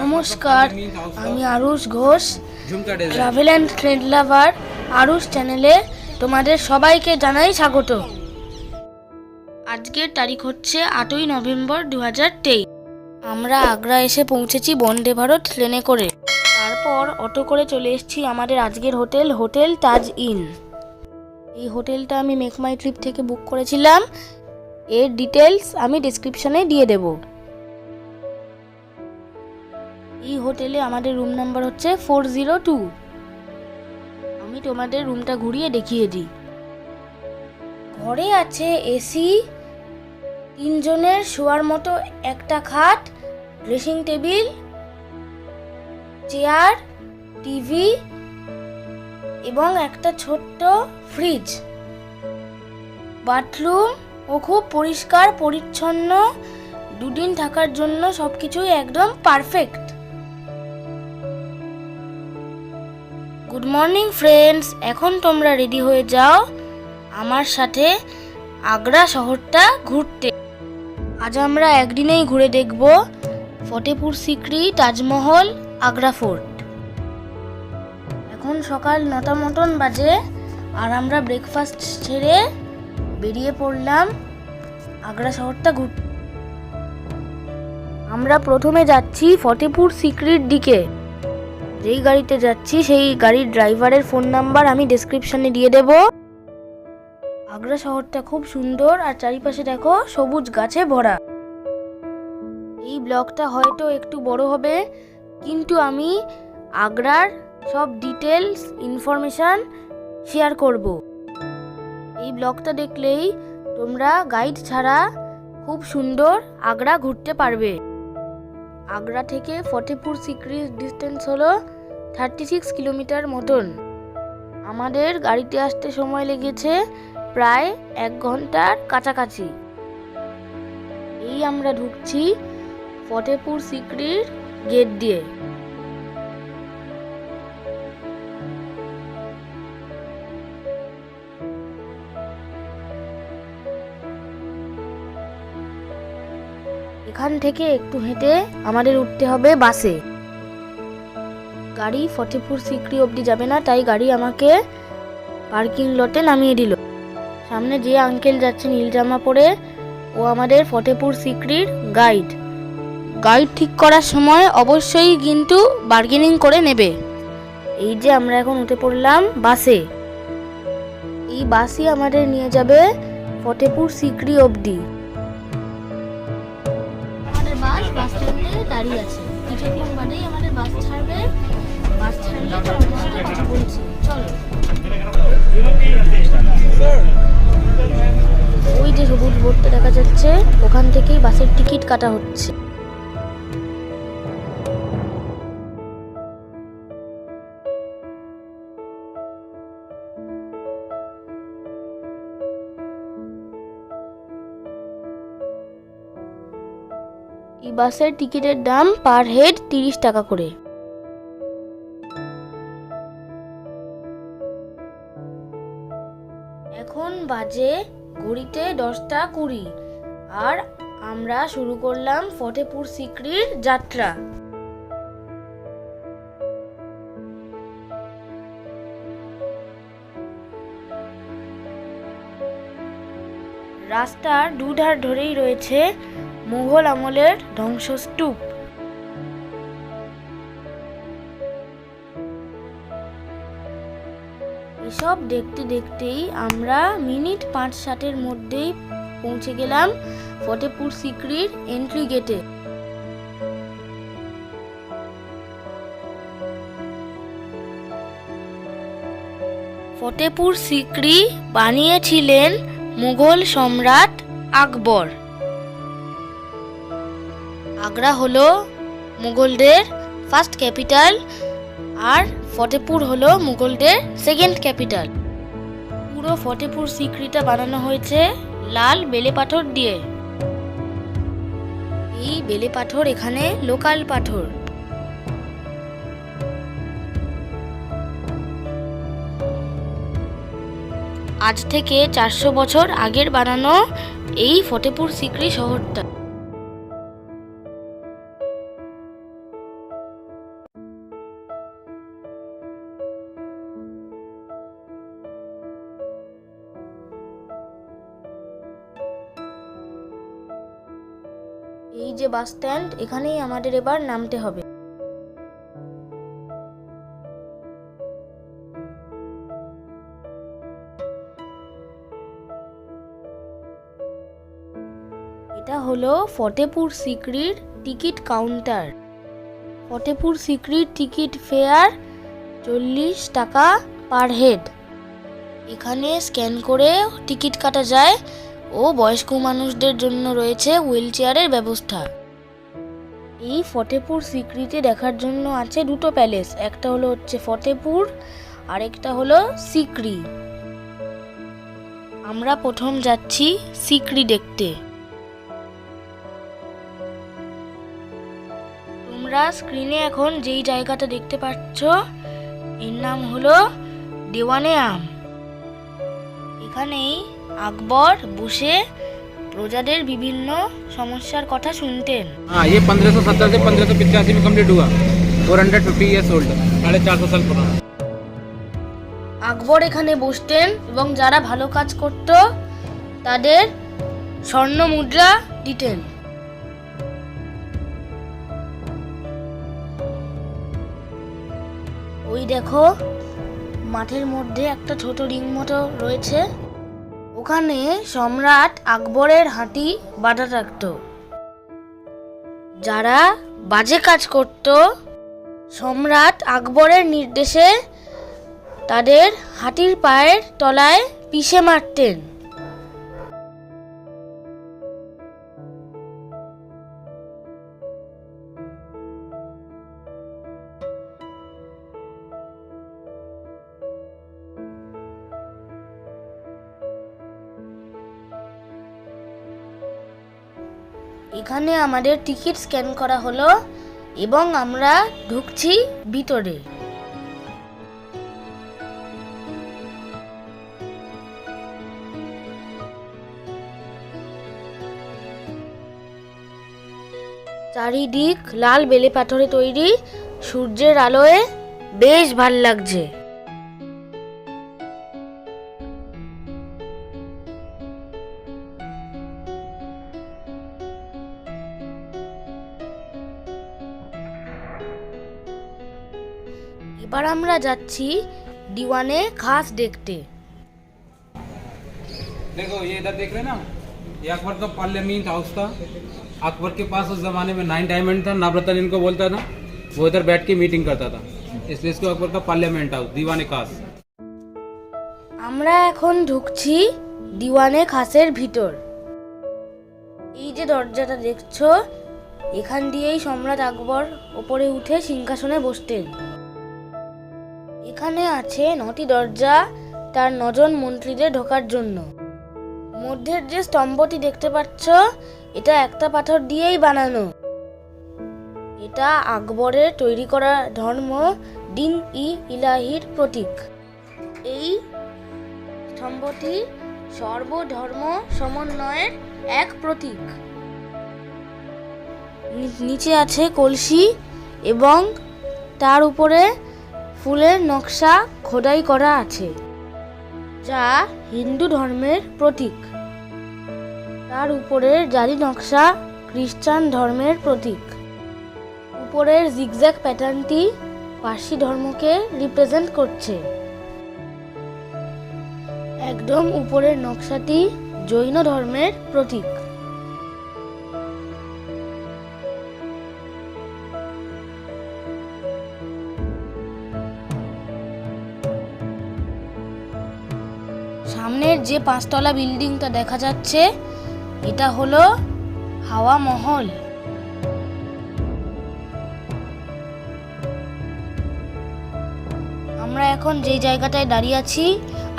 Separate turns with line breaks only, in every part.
নমস্কার আমি
Arush Ghosh
travel and trade lover Arush চ্যানেলে তোমাদের সবাইকে জানাই স্বাগত। আজকের তারিখ হচ্ছে আটই নভেম্বর দু হাজার তেইশ। আমরা আগ্রা এসে পৌঁছেছি বন্দে ভারত ট্রেনে করে। তারপর অটো করে চলে এসেছি আমাদের আজকের হোটেল হোটেল তাজ ইন। এই হোটেলটা আমি মেক মাই ট্রিপ থেকে বুক করেছিলাম। এর ডিটেলস আমি ডিসক্রিপশনে দিয়ে দেবো। এই হোটেলে আমাদের রুম নাম্বার হচ্ছে ফোর জিরো টু। আমি তোমাদের রুমটা ঘুরিয়ে দেখিয়ে দিই। ঘরে আছে এসি তিনজনের শোয়ার মতো একটা খাট, ড্রেসিং টেবিল, চেয়ার, টিভি এবং একটা ছোট্ট ফ্রিজ। বাথরুম ও খুব পরিষ্কার, পরিচ্ছন্ন, দুদিন থাকার জন্য সব কিছুই একদম পারফেক্ট। গুড মর্নিং ফ্রেন্ডস এখন তোমরা রেডি হয়ে যাও আমার সাথে আগ্রা শহরটা ঘুরতে। আজ আমরা একদিনেই ঘুরে দেখব ফতেপুর সিক্রি, তাজমহল, আগ্রা ফোর্ট। এখন সকাল নটা মতন বাজে আর আমরা ব্রেকফাস্ট ছেড়ে বেরিয়ে পড়লাম আগ্রা শহরটা ঘুরতে আমরা প্রথমে যাচ্ছি ফতেপুর সিক্রির দিকে। যেই গাড়িতে যাচ্ছি, সেই গাড়ির ড্রাইভারের ফোন নাম্বার আমি ডেসক্রিপশনে দিয়ে দেব। আগ্রা শহরটা খুব সুন্দর আর চারিপাশে দেখো সবুজ গাছে ভরা। এই ব্লগটা হয়তো একটু বড় হবে, কিন্তু আমি আগ্রার সব ডিটেলস ইনফরমেশান শেয়ার করব। এই ব্লগটা দেখলেই তোমরা গাইড ছাড়া খুব সুন্দর আগ্রা ঘুরতে পারবে। আগ্রা থেকে ফতেপুর সিক্রির ডিস্টেন্স হলো থার্টি সিক্স কিলোমিটার মতন। আমাদের গাড়িতে আসতে সময় লেগেছে প্রায় এক ঘণ্টার কাছাকাছি। এই আমরা ঢুকছি ফতেপুর সিক্রির গেট দিয়ে। এখান থেকে একটু হেঁটে আমাদের উঠতে হবে বাসে। গাড়ি ফতেপুর সিক্রি অবধি যাবে না, তাই গাড়ি আমাকে পার্কিং লটে নামিয়ে দিল। সামনে যে আঙ্কেল যাচ্ছে নীল জামা পরে, ও আমাদের ফতেপুর সিক্রির গাইড। গাইড ঠিক করার সময় অবশ্যই কিন্তু বার্গেনিং করে নেবে। এই যে আমরা এখন উঠে পড়লাম বাসে। এই বাসই আমাদের নিয়ে যাবে ফতেপুর সিক্রি অবধি। দাঁড়িয়ে আছে। আমাদের বাস ছাড়বে? বাস ছাড়লে বলছি? চলো। ওই যে সবুজ বোর্ডটা দেখা যাচ্ছে, ওখান থেকেই বাসের টিকিট কাটা হচ্ছে। বাসের টিকিটের দাম পার হেড তিরিশ টাকা করে। এখন বাজে ঘড়িতে দশটা কুড়ি আর আমরা শুরু করলাম ফতেপুর সিক্রির যাত্রা। রাস্তার দুধার ধরেই রয়েছে মুঘল আমলের ধ্বংসস্তূপ। এসব দেখতে দেখতেই আমরা মিনিট পাঁচ ষাটের মধ্যেই পৌঁছে গেলাম ফতেপুর সিক্রির এন্ট্রি গেটে ফতেপুর সিক্রি বানিয়েছিলেন মুঘল সম্রাট আকবর। আগ্রা হলো মুঘলদের ফার্স্ট ক্যাপিটাল আর ফতেপুর হলো মুঘলদের সেকেন্ড ক্যাপিটাল পুরো ফতেপুর সিক্রিটা বানানো হয়েছে লাল বেলে পাথর দিয়ে। এই বেলে পাথর এখানে লোকাল পাথর। আজ থেকে চারশো বছর আগের বানানো এই ফতেপুর সিক্রি শহরটা। বাস স্ট্যান্ড, এখানেই আমাদের এবার নামতে হবে। এটা হলো ফতেপুর সিক্রির টিকিট কাউন্টার। ফতেপুর সিক্রির টিকিট ফেয়ার চল্লিশ টাকা পার হেড। এখানে স্ক্যান করে টিকিট কাটা যায় ও বয়স্ক মানুষদের জন্য রয়েছে হুইল চেয়ারের ব্যবস্থা। এই ফতেপুর সিক্রিতে দেখার জন্য আছে দুটো প্যালেস। একটা হলো হচ্ছে ফতেপুর, আরেকটা হলো সিক্রি। আমরা প্রথম যাচ্ছি সিক্রি দেখতে। তোমরা স্ক্রিনে এখন যেই জায়গাটা দেখতে পাচ্ছ, এর নাম হলো দেওয়ানে আম। এখানেই আকবর বসে প্রজাদের বিভিন্ন সমস্যার কথা শুনতেন
हाँ ये पंद्रह सौ सत्तर से पंद्रह सौ पिचासी में कम्प्लीट हुआ four hundred fifty years old साढ़े चार सौ साल पुराना
আকবর এখানে বসতেন এবং যারা ভালো কাজ করত তাদের স্বর্ণ মুদ্রা দিতেন ওই দেখো মাঠের মধ্যে একটা ছোট রিং মতো রয়েছে ওখানে সম্রাট আকবরের হাঁটি বাঁধা থাকত। যারা বাজে কাজ করত, সম্রাট আকবরের নির্দেশে তাদের হাতির পায়ের তলায় পিষে মারতেন। এখানে আমাদের টিকিট স্ক্যান করা হলো এবং আমরা ঢুকছি ভিতরে। চারিদিক লাল বেলে পাথরে তৈরি, সূর্যের আলোয় বেশ ভালো লাগছে। এবার আমরা যাচ্ছি দিওয়ানে ঘাস দেখতে
देखो ये इधर देख रहे हैं ना ये अकबर का पार्लियामेंट हाउस था अकबर के पास उस जमाने में नाइन डायमंड था नवरत्न इनको बोलता था वो इधर बैठ के मीटिंग करता था इसलिए इसको अकबर का पार्लियामेंट हाउस दीवाने खास
আমরা এখন ঢুকছি দিওয়ানে খাসের ভিতর এই যে দরজাটা দেখছো এখান দিয়েই সম্রাট আকবর ওপরে উঠে সিংহাসনে বসতেন এখানে আছে নটি দরজা, তার নজন মন্ত্রীদের ঢোকার জন্য। মধ্যের যে স্তম্ভটি দেখতে পাচ্ছ, এটা একটা পাথর দিয়েই বানানো। এটা আকবরের তৈরি করা ধর্ম, দিন ই ইলাহির প্রতীক। এই স্তম্ভটি সর্বধর্ম সমন্বয়ের এক প্রতীক। নিচে আছে কলসি এবং তার উপরে ফুলের নকশা খোদাই করা আছে, যা হিন্দু ধর্মের প্রতীক। তার উপরের জারি নকশা খ্রিস্টান ধর্মের প্রতীক। উপরের জিগজ্যাগ প্যাটার্নটি পার্সি ধর্মকে রিপ্রেজেন্ট করছে। একদম উপরের নকশাটি জৈন ধর্মের প্রতীক। সামনের যে পাঁচতলা বিল্ডিংটা দেখা যাচ্ছে, এটা হলো হাওয়া মহল। আমরা এখন যে জায়গাটায় দাঁড়িয়ে আছি,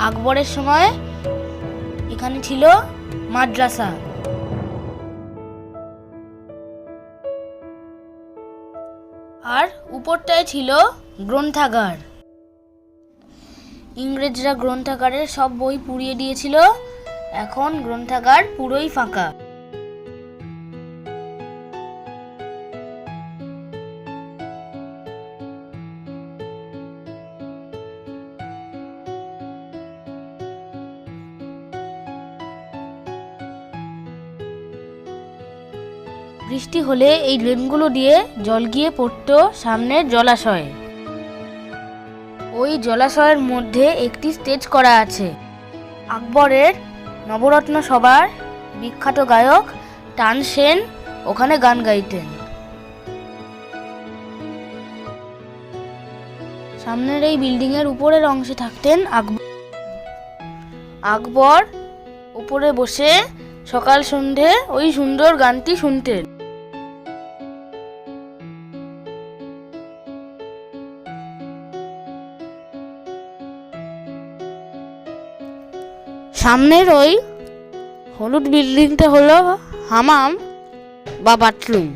আকবরের সময়, এখানে ছিল মাদ্রাসা। আর উপরটায় ছিল গ্রন্থাগার। ইংরেজরা গ্রন্থাগারের সব বই পুড়িয়ে দিয়েছিল। এখন গ্রন্থাগার পুরোই ফাঁকা। বৃষ্টি হলে এই ড্রেনগুলো দিয়ে জল গিয়ে পড়তো সামনের জলাশয়ে। ওই জলাশয়ের মধ্যে একটি স্টেজ করা আছে। আকবরের নবরত্ন সভার বিখ্যাত গায়ক টান সেন ওখানে গান গাইতেন। সামনের এই বিল্ডিং এর উপরের অংশে থাকতেন আকবর। আকবর উপরে বসে সকাল সন্ধে ওই সুন্দর গানটি শুনতেন। সামনের ওই হলুদ বিল্ডিংটা হলো হামাম বা বাথরুম।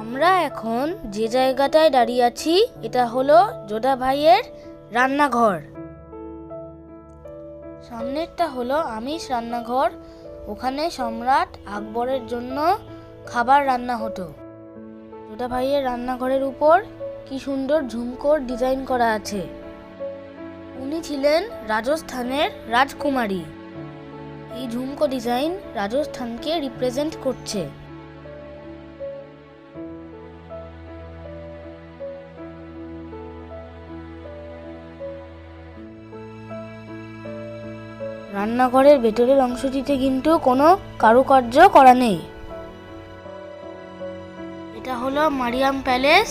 আমরা এখন যে জায়গাটায় দাঁড়িয়ে আছি, এটা হলো যোধা ভাইয়ের রান্নাঘর। সামনেরটা হলো আমিষ রান্নাঘর ওখানে সম্রাট আকবরের জন্য খাবার রান্না হতো। দুটা ভাইয়ের রান্নাঘরের উপর কি সুন্দর ঝুমকোর ডিজাইন করা আছে। উনি ছিলেন রাজস্থানের রাজকুমারী। এই ঝুমকো ডিজাইন রাজস্থানকে রিপ্রেজেন্ট করছে। রান্নাঘরের ভেতরের অংশটিতে কিন্তু কোনো কারুকার্য করা নেই। এটা হলো মারিয়াম প্যালেস।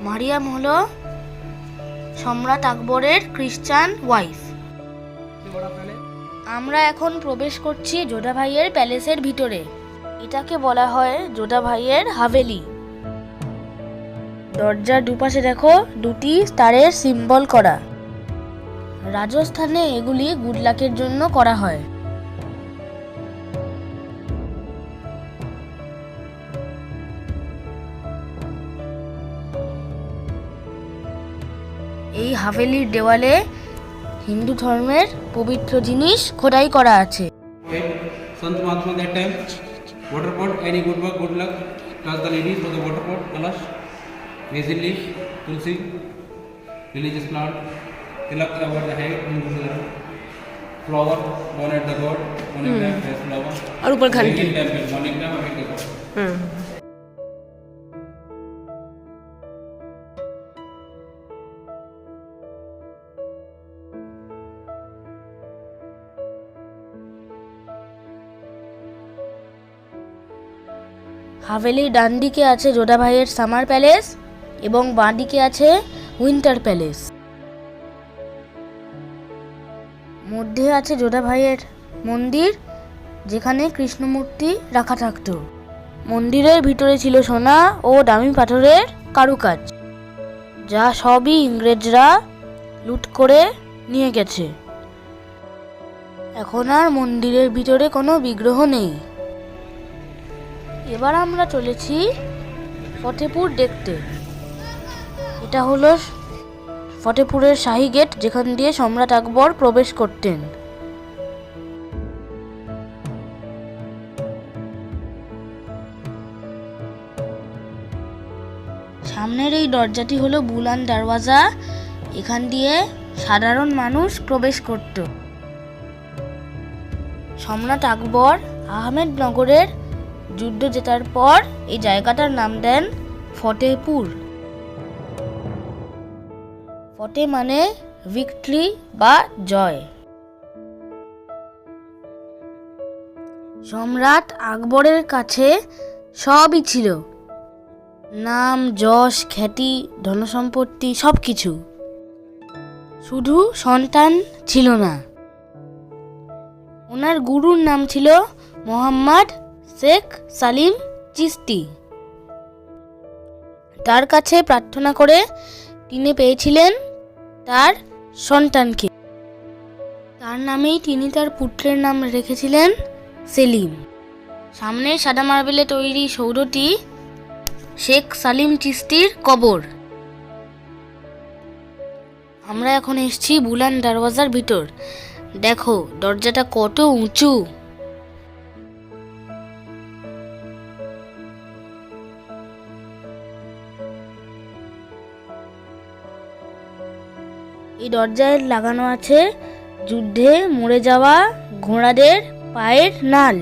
মারিয়াম হলো সম্রাট আকবরের খ্রিস্টান ওয়াইফ। আমরা এখন প্রবেশ করছি যোধা ভাইয়ের প্যালেসের ভিতরে। এটাকে বলা হয় যোধা ভাইয়ের হাভেলি। দরজার দুপাশে দেখো দুটি স্টারের সিম্বল করা। রাজস্থানে এগুলি গুড লাকের জন্য করা হয়। এই হাভেলির দেওয়ালে হিন্দু ধর্মের পবিত্র জিনিস খোদাই করা আছে।
tilak over the head in the flower one at the god one at the best flower
और ऊपर घंटी
in temple morning time अभी देखो
हाँ
হাভেলির ডান দিকে আছে যোধা ভাইয়ের সামার প্যালেস এবং বাঁ দিকে আছে উইন্টার প্যালেস মধ্যে আছে যোধা ভাইয়ের মন্দির, যেখানে কৃষ্ণমূর্তি রাখা থাকতো। মন্দিরের ভিতরে ছিল সোনা ও দামি পাথরের কারুকাজ, যা সবই ইংরেজরা লুট করে নিয়ে গেছে। এখন আর মন্দিরের ভিতরে কোনো বিগ্রহ নেই। এবার আমরা চলেছি ফতেপুর দেখতে। এটা হলো ফতেপুরের শাহী গেট যেখান দিয়ে সম্রাট আকবর প্রবেশ করতেন। সামনের এই দরজাটি হলো বুলান দরওয়াজা। এখান দিয়ে সাধারণ মানুষ প্রবেশ করত। সম্রাট আকবর আহমেদনগরের যুদ্ধ জেতার পর এই জায়গাটার নাম দেন ফতেপুর। ফতে মানে ভিক্টরি বা জয়। সম্রাট আকবরের কাছে সবই ছিল। নাম, যশ, খ্যাতি, ধনসম্পত্তি সব কিছু শুধু সন্তান ছিল না। ওনার গুরুর নাম ছিল মোহাম্মদ শেখ সালিম চিস্তি। তার কাছে প্রার্থনা করে তিনি পেয়েছিলেন তার সন্তানকে। তার নামেই তিনি তার পুত্রের নাম রেখেছিলেন সেলিম। সামনে সাদা মার্বেলে তৈরি সৌধটি শেখ সালিম চিস্তির কবর। আমরা এখন এসছি বুলান দরওয়াজার ভিতর। দেখো, দরজাটা কত উঁচু। দরজায় লাগানো আছে। যুদ্ধে মরে যাওয়া ঘোড়াদের পায়ের নাল।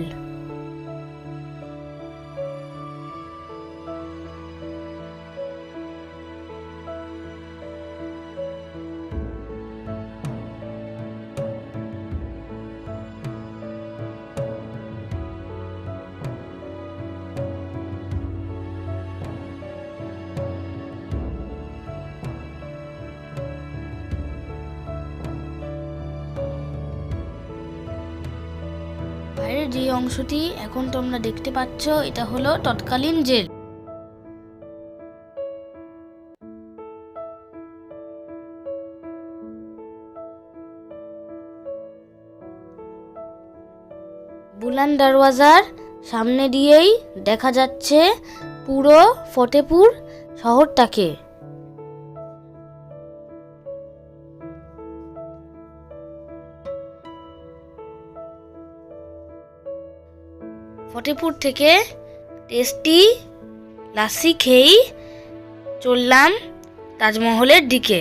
অংশটি এখন তোমরা দেখতে পাচ্ছ এটা হলো তৎকালীন জেল। বুলান দরওয়াজার সামনে দিয়েই দেখা যাচ্ছে পুরো ফতেপুর শহরটাকে। ফতেপুর থেকে টেস্টি লাসি খেয়েই চললাম তাজমহলের দিকে।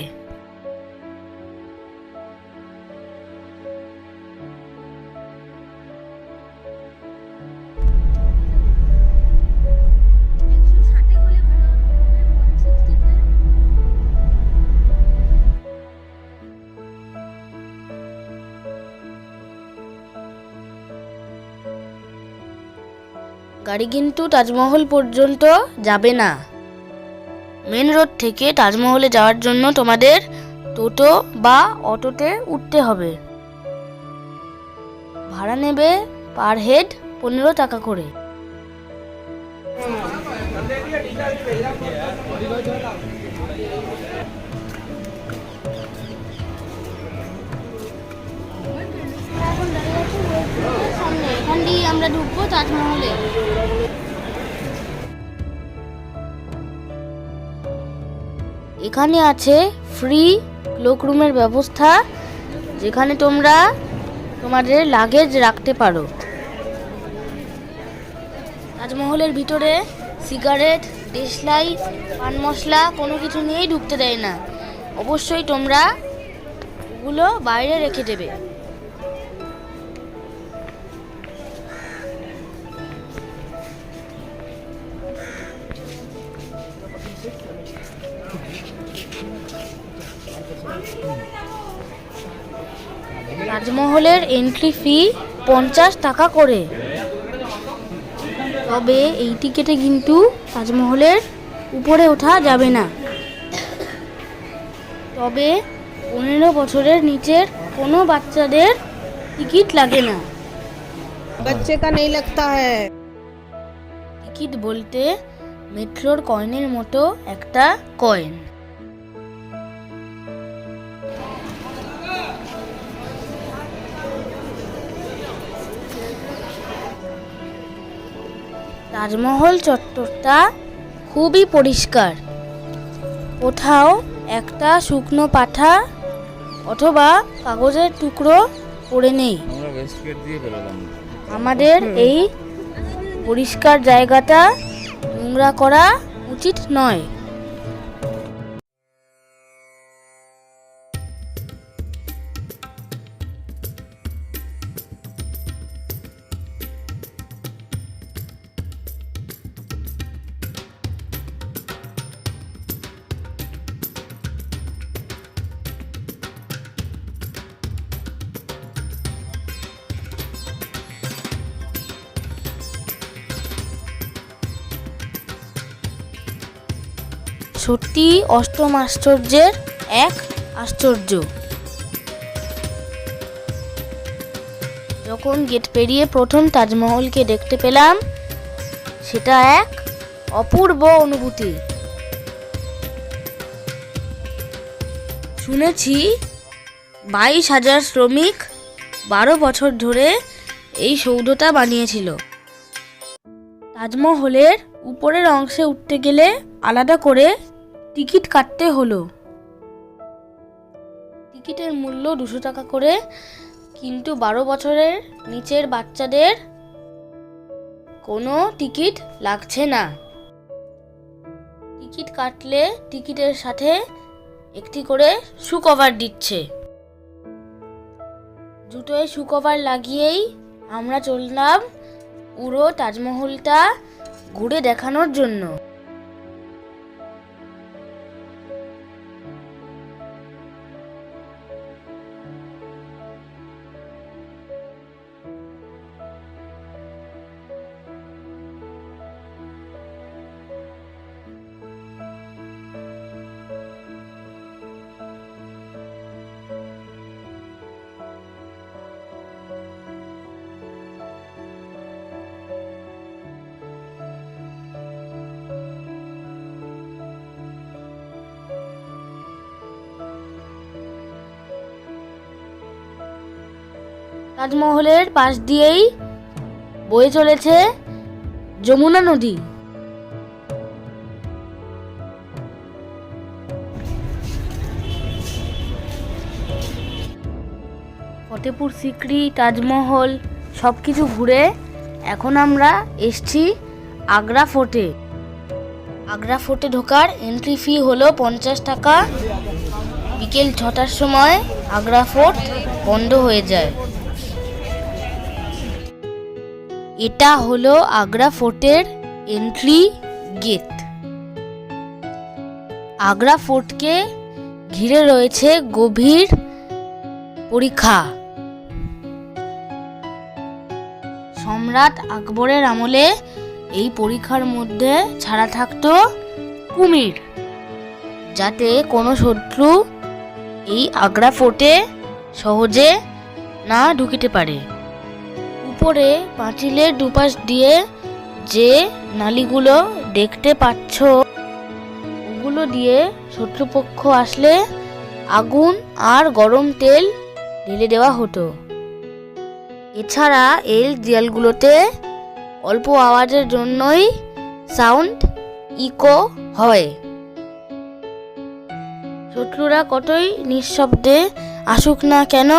গাড়ি কিন্তু তাজমহল পর্যন্ত যাবে না। মেন রোড থেকে তাজমহলে যাওয়ার জন্য তোমাদের টোটো বা অটোতে উঠতে হবে। ভাড়া নেবে পার হেড পনেরো টাকা করে। এখান দিয়ে আমরা ঢুকবো তাজমহলে। এখানে আছে ফ্রি ক্লোকরুমের ব্যবস্থা, যেখানে তোমরা তোমাদের লাগেজ রাখতে পারো। তাজমহলের ভিতরে সিগারেট দেশলাই, পান মশলা কোনো কিছু নিয়েই ঢুকতে দেয় না। অবশ্যই তোমরা ওগুলো বাইরে রেখে দেবে। তাজমহলের এন্ট্রি ফি পঞ্চাশ টাকা করে। তবে এই টিকেটে কিন্তু তাজমহলের উপরে ওঠা যাবে না। তবে পনেরো বছরের নিচের কোনো বাচ্চাদের টিকিট লাগে না।
বাচ্চে কা নেই লাগতা হ্যাঁ
টিকিট বলতে মেট্রোর কয়েনের মতো একটা কয়েন তাজমহল চত্বরটা খুবই পরিষ্কার। কোথাও একটা শুকনো পাঠা অথবা কাগজের টুকরো পড়ে নেই। আমাদের এই পরিষ্কার জায়গাটা নোংরা করা উচিত নয়। সত্যি অষ্টম আশ্চর্যের এক আশ্চর্য। যখন গেট পেরিয়ে প্রথম তাজমহলকে দেখতে পেলাম, সেটা এক অপূর্ব অনুভূতি। শুনেছি বাইশ হাজার শ্রমিক বারো বছর ধরে এই সৌধটা বানিয়েছিল। তাজমহলের উপরের অংশে উঠতে গেলে আলাদা করে টিকিট কাটতে হলো। টিকিটের মূল্য দুশো টাকা করে, কিন্তু বারো বছরের নিচের বাচ্চাদের কোনো টিকিট লাগছে না। টিকিট কাটলে টিকিটের সাথে একটি করে শু কভার দিচ্ছে। জুতোয় শু কভার লাগিয়েই আমরা চললাম পুরো তাজমহলটা ঘুরে দেখানোর জন্য। তাজমহলের পাশ দিয়েই বয়ে চলেছে যমুনা নদী। ফতেপুর সিকরি তাজমহল সব কিছু ঘুরে এখন আমরা এসছি আগ্রা ফোর্টে। আগ্রা ফোর্টে ঢোকার এন্ট্রি ফি হলো পঞ্চাশ টাকা। বিকেল ছটার সময় আগ্রা ফোর্ট বন্ধ হয়ে যায়। এটা হলো আগ্রা ফোর্টের এন্ট্রি গেট। আগ্রা ফোর্টকে ঘিরে রয়েছে গভীর পরীক্ষা। সম্রাট আকবরের আমলে এই পরীক্ষার মধ্যে ছাড়া থাকতো কুমির, যাতে কোনো শত্রু এই আগ্রা ফোর্টে সহজে না ঢুকিতে পারে। উপরে পাঁচিলের দুপাশ দিয়ে যে নালিগুলো দেখতে পাচ্ছ, ওগুলো দিয়ে শত্রুপক্ষ আসলে আগুন আর গরম তেল ঢেলে দেওয়া হতো। এছাড়া এই দেয়ালগুলোতে অল্প আওয়াজের জন্যই সাউন্ড ইকো হয়। শত্রুরা কতই নিঃশব্দে আসুক না কেন,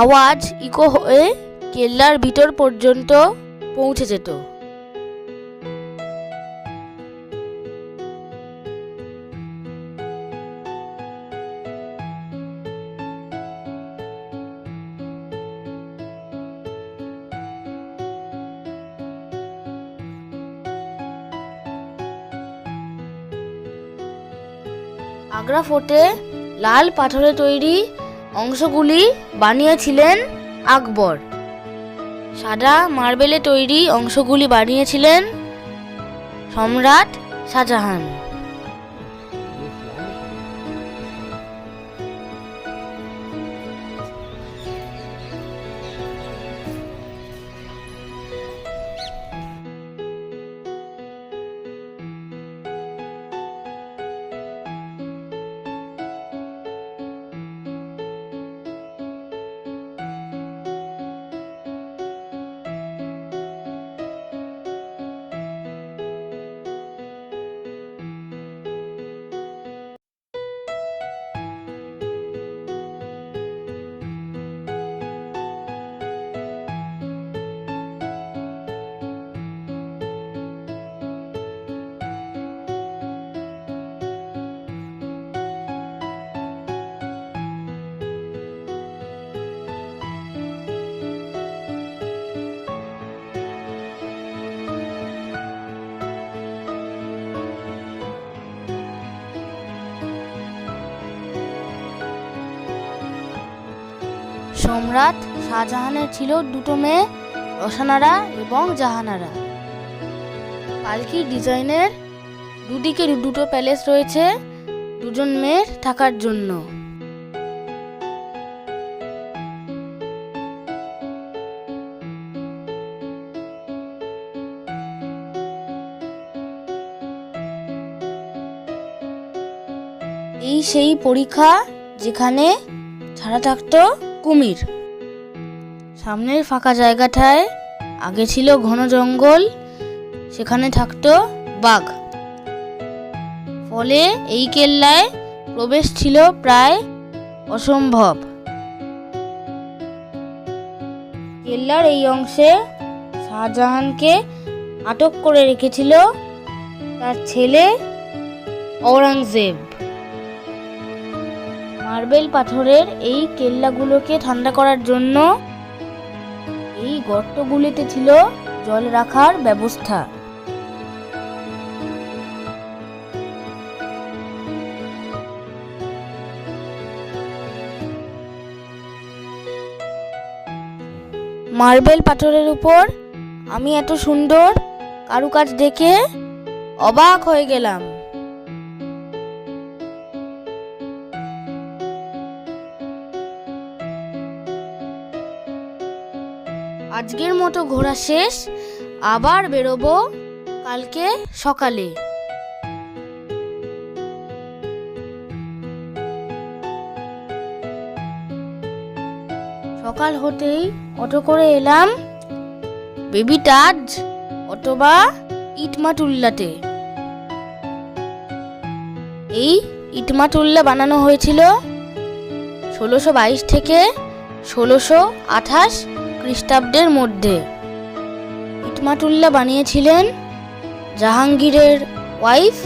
আওয়াজ ইকো হয়ে কেল্লার ভিতর পর্যন্ত পৌঁছে যেত। আগ্রা ফোর্টে লাল পাথরে তৈরি অংশগুলি বানিয়েছিলেন আকবর। সাদা মার্বেলে তৈরি অংশগুলি বানিয়েছিলেন সম্রাট শাহজাহান। সম্রাট শাহজাহানের ছিল দুটো মেয়ে রসানারা এবং জাহানারা। পালকির ডিজাইনের দুদিকে দুটো প্যালেস রয়েছে দুজন মেয়ের থাকার জন্য। এই সেই পরীক্ষা যেখানে ছাড়া থাকতো কুমির। সামনের ফাঁকা জায়গাটায় আগে ছিল ঘন জঙ্গল, সেখানে থাকতো বাঘ। ফলে এই কেল্লায় প্রবেশ ছিল প্রায় অসম্ভব। কেল্লার এই অংশে শাহজাহানকে আটক করে রেখেছিল তার ছেলে ঔরঙ্গজেব। মার্বেল পাথরের এই কেল্লাগুলোকে ঠান্ডা করার জন্য এই গর্তগুলিতে ছিল জল রাখার ব্যবস্থা। মার্বেল পাথরের উপর আমি এত সুন্দর কারুকাজ দেখে অবাক হয়ে গেলাম। আজকের মতো ঘোরা শেষ। আবার বেরোবো কালকে সকালে। সকাল হতেই অটো করে এলাম বেবি টাজ অথবা ইটমাটুল্লাতে। এই ইটমাটুল্লা বানানো হয়েছিল ষোলোশো বাইশ থেকে ষোলোশো আঠাশ খ্রিস্টাব্দের মধ্যে। ইটমাটুল্লা বানিয়েছিলেন জাহাঙ্গীরের ওয়াইফ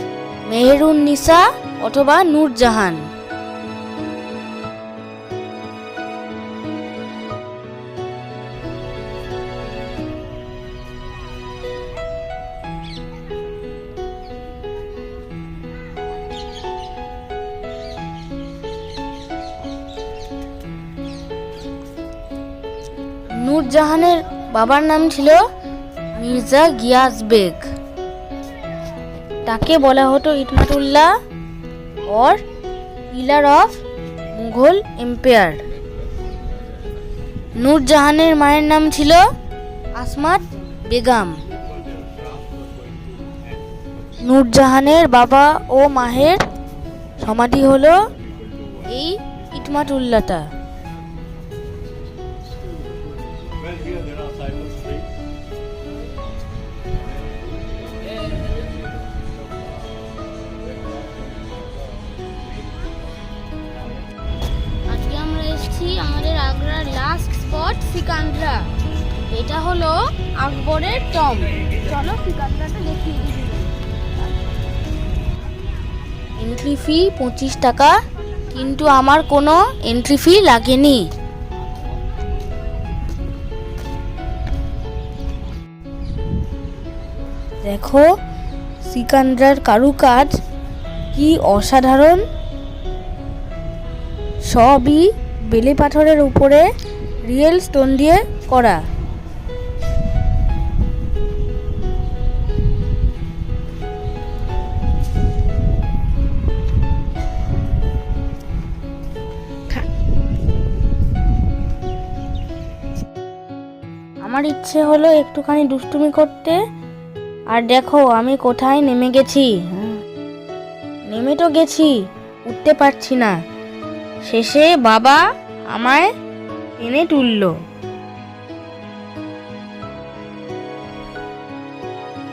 মেহেরুন নিসা অথবা নূরজাহান। নূরজাহানের বাবার নাম ছিল মির্জা গিয়াস বেগ। তাকে বলা হতো Itimaduddaulah or pillar of Mughal empire নূরজাহানের মায়ের নাম ছিল আসমাত বেগম। নূরজাহানের বাবা ও মাহের সমাধি হলো এই ইটমাটুল্লাটা এটা হলো আকবরের টম। চলো এন্ট্রি ফি পঁচিশ টাকা, কিন্তু আমার কোনো এন্ট্রি ফি লাগেনি। দেখো, সিকান্দ্রার কারুকাজ কি অসাধারণ। সবই বেলে পাথরের উপরে রিয়েল স্টোন দিয়ে করা। আমার ইচ্ছে হলো একটুখানি দুষ্টুমি করতে। আর দেখো, আমি কোথায় নেমে গেছি। নেমে তো গেছি, উঠতে পারছি না। শেষে বাবা আমায় টেনে তুললো।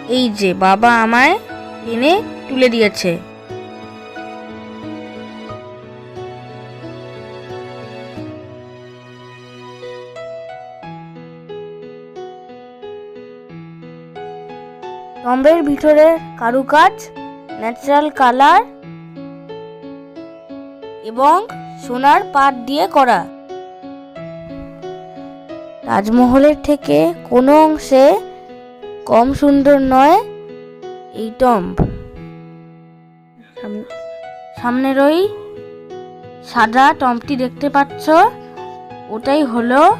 এই যে, বাবা আমায় টেনে তুলে দিয়েছে। টম্বের ভিতরে কারুকাজ ন্যাচারাল কালার এবং সোনার পাট দিয়ে করা। তাজমহলের থেকে কোনো অংশে কম সুন্দর নয় এই টম্ব। সাম- সামনের ওই সাদা টম্বটি দেখতে পাচ্ছ, ওটাই হলো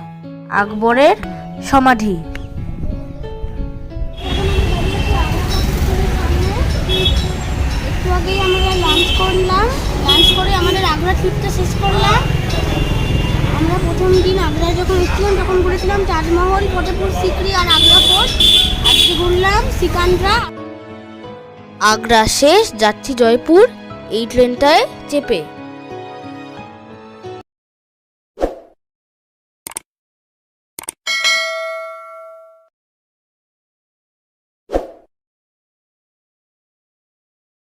আকবরের সমাধি।
আগেই আমরা লাঞ্চ করলাম। লাঞ্চ করে আমাদের আগ্রা ট্রিপটা শেষ করলাম। আমরা প্রথম দিন আগ্রায় যখন এসেছিলাম তখন ঘুরেছিলাম তাজমহল ফতেপুর সিকরি আর আগ্রা ফোর্ট। আজকে ঘুরলাম সিকান্দ্রা।
আগ্রা শেষ, যাচ্ছি জয়পুর। এই ট্রেনটায় চেপে।